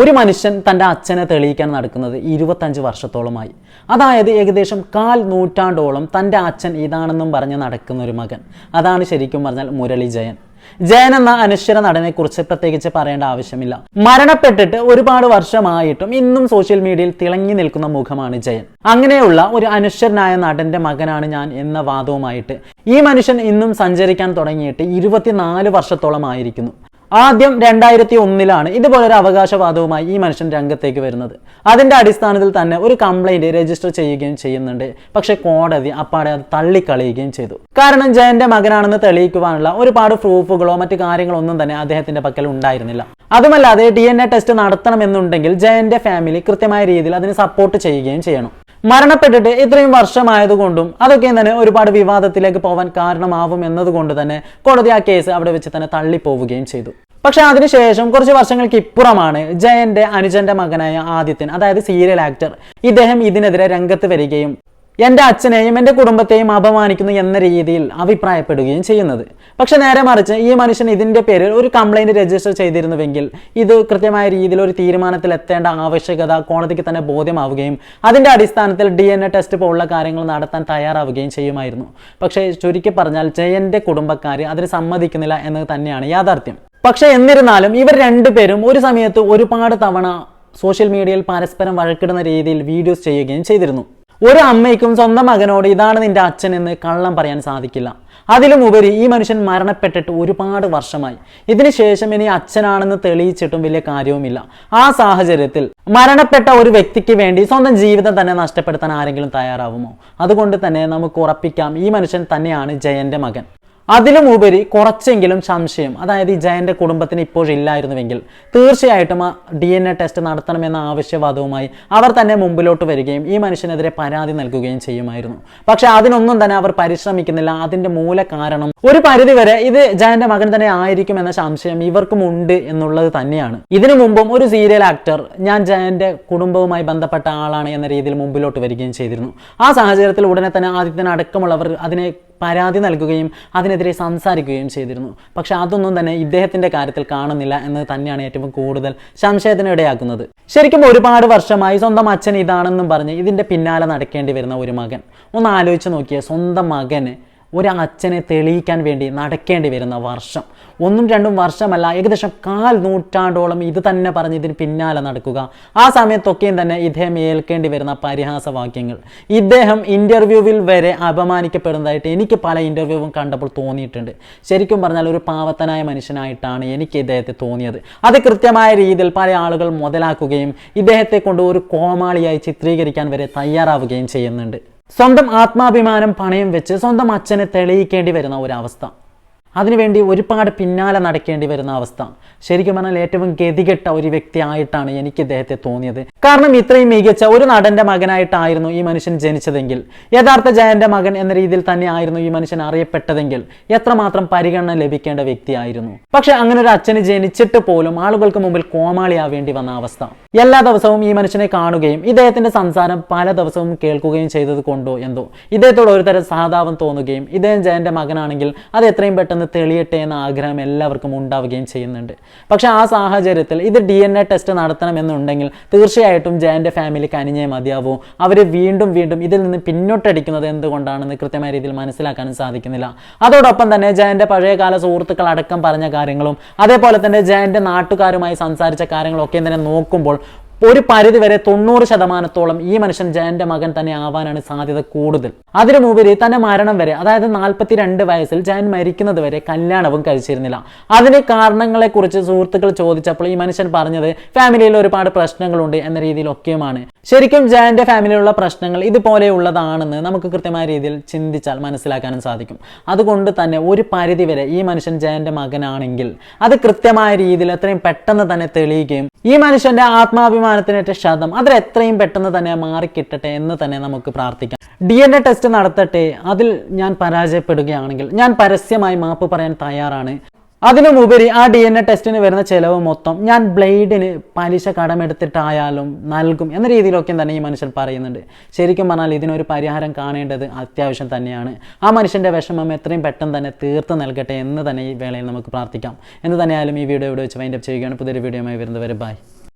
ഒരു മനുഷ്യൻ തന്റെ അച്ഛനെ തെളിയിക്കാൻ നടക്കുന്നത് ഇരുപത്തഞ്ച് വർഷത്തോളമായി. അതായത് ഏകദേശം കാൽ നൂറ്റാണ്ടോളം തന്റെ അച്ഛൻ ഇതാണെന്നും പറഞ്ഞ് നടക്കുന്ന ഒരു മകൻ. അതാണ് ശരിക്കും പറഞ്ഞാൽ മുരളി ജയൻ. ജയൻ എന്ന അനശ്വര നടനെക്കുറിച്ച് പ്രത്യേകിച്ച് പറയേണ്ട ആവശ്യമില്ല. മരണപ്പെട്ടിട്ട് ഒരുപാട് വർഷമായിട്ടും ഇന്നും സോഷ്യൽ മീഡിയയിൽ തിളങ്ങി നിൽക്കുന്ന മുഖമാണ് ജയൻ. അങ്ങനെയുള്ള ഒരു അനശ്വരനായ നടന്റെ മകനാണ് ഞാൻ എന്ന വാദവുമായിട്ട് ഈ മനുഷ്യൻ ഇന്നും സഞ്ചരിക്കാൻ തുടങ്ങിയിട്ട് ഇരുപത്തിനാല് വർഷത്തോളമായിരിക്കുന്നു. ആദ്യം രണ്ടായിരത്തി ഒന്നിലാണ് ഇതുപോലൊരു അവകാശവാദവുമായി ഈ മനുഷ്യൻ രംഗത്തേക്ക് വരുന്നത്. അതിന്റെ അടിസ്ഥാനത്തിൽ തന്നെ ഒരു കംപ്ലൈന്റ് രജിസ്റ്റർ ചെയ്യുകയും ചെയ്യുന്നുണ്ട്. പക്ഷെ കോടതി അപ്പാടെ അത് തള്ളിക്കളയുകയും ചെയ്തു. കാരണം ജയന്റെ മകനാണെന്ന് തെളിയിക്കുവാനുള്ള ഒരുപാട് പ്രൂഫുകളോ മറ്റു കാര്യങ്ങളോ ഒന്നും തന്നെ അദ്ദേഹത്തിന്റെ പക്കൽ ഉണ്ടായിരുന്നില്ല. അതുമല്ലാതെ ഡി എൻ എ ടെസ്റ്റ് നടത്തണമെന്നുണ്ടെങ്കിൽ ജയന്റെ ഫാമിലി കൃത്യമായ രീതിയിൽ അതിന് സപ്പോർട്ട് ചെയ്യുകയും ചെയ്യണം. മരണപ്പെട്ടിട്ട് ഇത്രയും വർഷമായതുകൊണ്ടും അതൊക്കെ തന്നെ ഒരുപാട് വിവാദത്തിലേക്ക് പോവാൻ കാരണമാവും എന്നതുകൊണ്ട് തന്നെ കോടതി ആ കേസ് അവിടെ വെച്ച് തന്നെ തള്ളിപ്പോവുകയും ചെയ്തു. പക്ഷെ അതിനുശേഷം കുറച്ച് വർഷങ്ങൾക്ക് ഇപ്പുറമാണ് ജയന്റെ അനുജന്റെ മകനായ ആദിത്യൻ അതായത് സീരിയൽ ആക്ടർ ഇദ്ദേഹം ഇതിനെതിരെ രംഗത്ത് വരികയും എന്റെ അച്ഛനെയും എന്റെ കുടുംബത്തെയും അപമാനിക്കുന്നു എന്ന രീതിയിൽ അഭിപ്രായപ്പെടുകയും ചെയ്യുന്നത്. പക്ഷെ നേരെ മറിച്ച് ഈ മനുഷ്യൻ ഇതിന്റെ പേരിൽ ഒരു കംപ്ലൈന്റ് രജിസ്റ്റർ ചെയ്തിരുന്നുവെങ്കിൽ ഇത് കൃത്യമായ രീതിയിൽ ഒരു തീരുമാനത്തിൽ എത്തേണ്ട ആവശ്യകത കോടതിക്ക് തന്നെ ബോധ്യമാവുകയും അതിന്റെ അടിസ്ഥാനത്തിൽ ഡി എൻ എ ടെസ്റ്റ് പോലുള്ള കാര്യങ്ങൾ നടത്താൻ തയ്യാറാവുകയും ചെയ്യുമായിരുന്നു. പക്ഷേ ചുരുക്കി പറഞ്ഞാൽ ജയന്റെ കുടുംബക്കാർ അതിന് സമ്മതിക്കുന്നില്ല എന്നത് തന്നെയാണ് യാഥാർത്ഥ്യം. പക്ഷേ എന്നിരുന്നാലും ഇവർ രണ്ടുപേരും ഒരു സമയത്ത് ഒരുപാട് തവണ സോഷ്യൽ മീഡിയയിൽ പരസ്പരം വഴക്കിടുന്ന രീതിയിൽ വീഡിയോസ് ചെയ്യുകയും ചെയ്തിരുന്നു. ഒരു അമ്മയ്ക്കും സ്വന്തം മകനോട് ഇതാണ് നിന്റെ അച്ഛൻ എന്ന് കള്ളം പറയാൻ സാധിക്കില്ല. അതിലും ഉപരി ഈ മനുഷ്യൻ മരണപ്പെട്ടിട്ട് ഒരുപാട് വർഷമായി. ഇതിനുശേഷം ഇനി അച്ഛനാണെന്ന് തെളിയിച്ചിട്ടും വലിയ കാര്യവുമില്ല. ആ സാഹചര്യത്തിൽ മരണപ്പെട്ട ഒരു വ്യക്തിക്ക് വേണ്ടി സ്വന്തം ജീവിതം തന്നെ നഷ്ടപ്പെടുത്താൻ ആരെങ്കിലും തയ്യാറാവുമോ? അതുകൊണ്ട് തന്നെ നമുക്ക് ഉറപ്പിക്കാം ഈ മനുഷ്യൻ തന്നെയാണ് ജയന്റെ മകൻ. അതിലും ഉപരി കുറച്ചെങ്കിലും സംശയം. അതായത് ഈ ജയന്റെ കുടുംബത്തിന് ഇപ്പോഴില്ലായിരുന്നുവെങ്കിൽ തീർച്ചയായിട്ടും ആ ഡി എൻ എ ടെസ്റ്റ് നടത്തണമെന്ന ആവശ്യവാദവുമായി അവർ തന്നെ മുമ്പിലോട്ട് വരികയും ഈ മനുഷ്യനെതിരെ പരാതി നൽകുകയും ചെയ്യുമായിരുന്നു. പക്ഷെ അതിനൊന്നും തന്നെ അവർ പരിശ്രമിക്കുന്നില്ല. അതിന്റെ മൂല കാരണം ഒരു പരിധിവരെ ഇത് ജയന്റെ മകൻ തന്നെ ആയിരിക്കും എന്ന സംശയം ഇവർക്കും ഉണ്ട് എന്നുള്ളത് തന്നെയാണ്. ഇതിനു മുമ്പും ഒരു സീരിയൽ ആക്ടർ ഞാൻ ജയന്റെ കുടുംബവുമായി ബന്ധപ്പെട്ട ആളാണ് എന്ന രീതിയിൽ മുമ്പിലോട്ട് വരികയും ചെയ്തിരുന്നു. ആ സാഹചര്യത്തിൽ ഉടനെ തന്നെ ആദിത്യൻ അടക്കമുള്ളവർ അതിനെ പരാതി നൽകുകയും അതിനെതിരെ സംസാരിക്കുകയും ചെയ്തിരുന്നു. പക്ഷെ അതൊന്നും തന്നെ ഇദ്ദേഹത്തിന്റെ കാര്യത്തിൽ കാണുന്നില്ല എന്നത് തന്നെയാണ് ഏറ്റവും കൂടുതൽ സംശയത്തിന് ഇടയാക്കുന്നത് ശരിക്കും ഒരുപാട് വർഷമായി സ്വന്തം അച്ഛൻ ഇതാണെന്നും പറഞ്ഞ് ഇതിന്റെ പിന്നാലെ നടക്കേണ്ടി വരുന്ന ഒരു മകൻ. ഒന്ന് ആലോചിച്ച് നോക്കിയ സ്വന്തം മകന് ഒരു അച്ഛനെ തെളിയിക്കാൻ വേണ്ടി നടക്കേണ്ടി വരുന്ന വർഷം. ഒന്നും രണ്ടും വർഷമല്ല ഏകദേശം കാൽ നൂറ്റാണ്ടോളം ഇത് തന്നെ പറഞ്ഞ് ഇതിന് പിന്നാലെ നടക്കുക. ആ സമയത്തൊക്കെയും തന്നെ ഇദ്ദേഹം ഏൽക്കേണ്ടി വരുന്ന പരിഹാസവാക്യങ്ങൾ. ഇദ്ദേഹം ഇന്റർവ്യൂവിൽ വരെ അപമാനിക്കപ്പെടുന്നതായിട്ട് എനിക്ക് പല ഇന്റർവ്യൂവും കണ്ടപ്പോൾ തോന്നിയിട്ടുണ്ട്. ശരിക്കും പറഞ്ഞാൽ ഒരു പാവത്തനായ മനുഷ്യനായിട്ടാണ് എനിക്ക് ഇദ്ദേഹത്തെ തോന്നിയത്. അത് കൃത്യമായ രീതിയിൽ പല ആളുകൾ മുതലാക്കുകയും ഇദ്ദേഹത്തെ കൊണ്ട് ഒരു കോമാളിയായി ചിത്രീകരിക്കാൻ വരെ തയ്യാറാവുകയും ചെയ്യുന്നുണ്ട്. സ്വന്തം ആത്മാഭിമാനം പണയം വെച്ച് സ്വന്തം അച്ഛനെ തെളിയിക്കേണ്ടി വരുന്ന ഒരവസ്ഥ. അതിനുവേണ്ടി ഒരുപാട് പിന്നാലെ നടക്കേണ്ടി വരുന്ന അവസ്ഥ. ശരിക്കും പറഞ്ഞാൽ ഏറ്റവും ഗതികെട്ട ഒരു വ്യക്തിയായിട്ടാണ് എനിക്ക് ഇദ്ദേഹത്തെ തോന്നിയത്. കാരണം ഇത്രയും മികച്ച ഒരു നടന്റെ മകനായിട്ടായിരുന്നു ഈ മനുഷ്യൻ ജനിച്ചതെങ്കിൽ യഥാർത്ഥ ജയന്റെ മകൻ എന്ന രീതിയിൽ തന്നെ ആയിരുന്നു ഈ മനുഷ്യൻ അറിയപ്പെട്ടതെങ്കിൽ എത്രമാത്രം പരിഗണന ലഭിക്കേണ്ട വ്യക്തിയായിരുന്നു. പക്ഷെ അങ്ങനെ ഒരു അച്ഛന് ജനിച്ചിട്ട് പോലും ആളുകൾക്ക് മുമ്പിൽ കോമാളിയാവേണ്ടി വന്ന അവസ്ഥ. എല്ലാ ദിവസവും ഈ മനുഷ്യനെ കാണുകയും ഇദ്ദേഹത്തിന്റെ സംസാരം പല ദിവസവും കേൾക്കുകയും ചെയ്തത് കൊണ്ടോ എന്തോ. ഇദ്ദേഹത്തോട് ഒരുതരം സഹതാപം തോന്നുകയും ഇദ്ദേഹം ജയന്റെ മകനാണെങ്കിൽ അത് എത്രയും പെട്ടെന്ന് തെളിയട്ടെ എന്ന ആഗ്രഹം എല്ലാവർക്കും ഉണ്ടാവുകയും ചെയ്യുന്നുണ്ട്. പക്ഷേ ആ സാഹചര്യത്തിൽ ഇത് ഡി എൻ എ ടെസ്റ്റ് നടത്തണമെന്നുണ്ടെങ്കിൽ തീർച്ചയായിട്ടും ജയന്റെ ഫാമിലിക്ക് അനിഞ്ഞേ മതിയാവൂ. അവർ വീണ്ടും വീണ്ടും ഇതിൽ നിന്ന് പിന്നോട്ടടിക്കുന്നത് എന്തുകൊണ്ടാണെന്ന് കൃത്യമായ രീതിയിൽ മനസ്സിലാക്കാനും സാധിക്കുന്നില്ല. അതോടൊപ്പം തന്നെ ജയന്റെ പഴയകാല സുഹൃത്തുക്കൾ അടക്കം പറഞ്ഞ കാര്യങ്ങളും അതേപോലെ തന്നെ ജയന്റെ നാട്ടുകാരുമായി സംസാരിച്ച കാര്യങ്ങളൊക്കെ തന്നെ നോക്കുമ്പോൾ ഒരു പരിധി വരെ തൊണ്ണൂറ് ശതമാനത്തോളം ഈ മനുഷ്യൻ ജയന്റെ മകൻ തന്നെ ആവാനാണ് സാധ്യത കൂടുതൽ. അതിനുമുപരി തന്റെ മരണം വരെ അതായത് നാൽപ്പത്തിരണ്ട് വയസ്സിൽ ജയൻ മരിക്കുന്നത് വരെ കല്യാണവും കഴിച്ചിരുന്നില്ല. കാരണങ്ങളെ കുറിച്ച് സുഹൃത്തുക്കൾ ചോദിച്ചപ്പോൾ ഈ മനുഷ്യൻ പറഞ്ഞത് ഫാമിലിയിൽ ഒരുപാട് പ്രശ്നങ്ങളുണ്ട് എന്ന രീതിയിലൊക്കെയുമാണ്. ശരിക്കും ജയന്റെ ഫാമിലിയിലുള്ള പ്രശ്നങ്ങൾ ഇതുപോലെയുള്ളതാണെന്ന് നമുക്ക് കൃത്യമായ രീതിയിൽ ചിന്തിച്ചാൽ മനസ്സിലാക്കാനും സാധിക്കും. അതുകൊണ്ട് തന്നെ ഒരു പരിധി വരെ ഈ മനുഷ്യൻ ജയന്റെ മകനാണെങ്കിൽ അത് കൃത്യമായ രീതിയിൽ എത്രയും പെട്ടെന്ന് തന്നെ തെളിയുകയും ഈ മനുഷ്യന്റെ ആത്മാഭിമാനത്തിനേറ്റ ശതം. അതിൽ എത്രയും പെട്ടെന്ന് തന്നെ മാറിക്കിട്ടട്ടെ എന്ന് തന്നെ നമുക്ക് പ്രാർത്ഥിക്കാം. ഡി എൻ എ ടെസ്റ്റ് നടത്തട്ടെ. അതിൽ ഞാൻ പരാജയപ്പെടുകയാണെങ്കിൽ ഞാൻ പരസ്യമായി മാപ്പ് പറയാൻ തയ്യാറാണ്. അതിനുമുപരി ആ ഡി എൻ എ ടെസ്റ്റിന് വരുന്ന ചിലവ് മൊത്തം ഞാൻ ബ്ലേഡിന് പലിശ കടമെടുത്തിട്ടായാലും നൽകും എന്ന രീതിയിലൊക്കെ തന്നെ ഈ മനുഷ്യൻ പറയുന്നുണ്ട്. ശരിക്കും പറഞ്ഞാൽ ഇതിനൊരു പരിഹാരം കാണേണ്ടത് അത്യാവശ്യം തന്നെയാണ്. ആ മനുഷ്യന്റെ വിഷമം എത്രയും പെട്ടെന്ന് തന്നെ തീർത്ത് നൽകട്ടെ എന്ന് തന്നെ ഈ വേളയിൽ നമുക്ക് പ്രാർത്ഥിക്കാം. എന്ന് തന്നെയായാലും ഈ വീഡിയോ ഇവിടെ വെച്ച് വൈൻഡപ്പ് ചെയ്യുകയാണ്. പുതിയൊരു വീഡിയോയുമായി വരുന്നവരെ ബൈ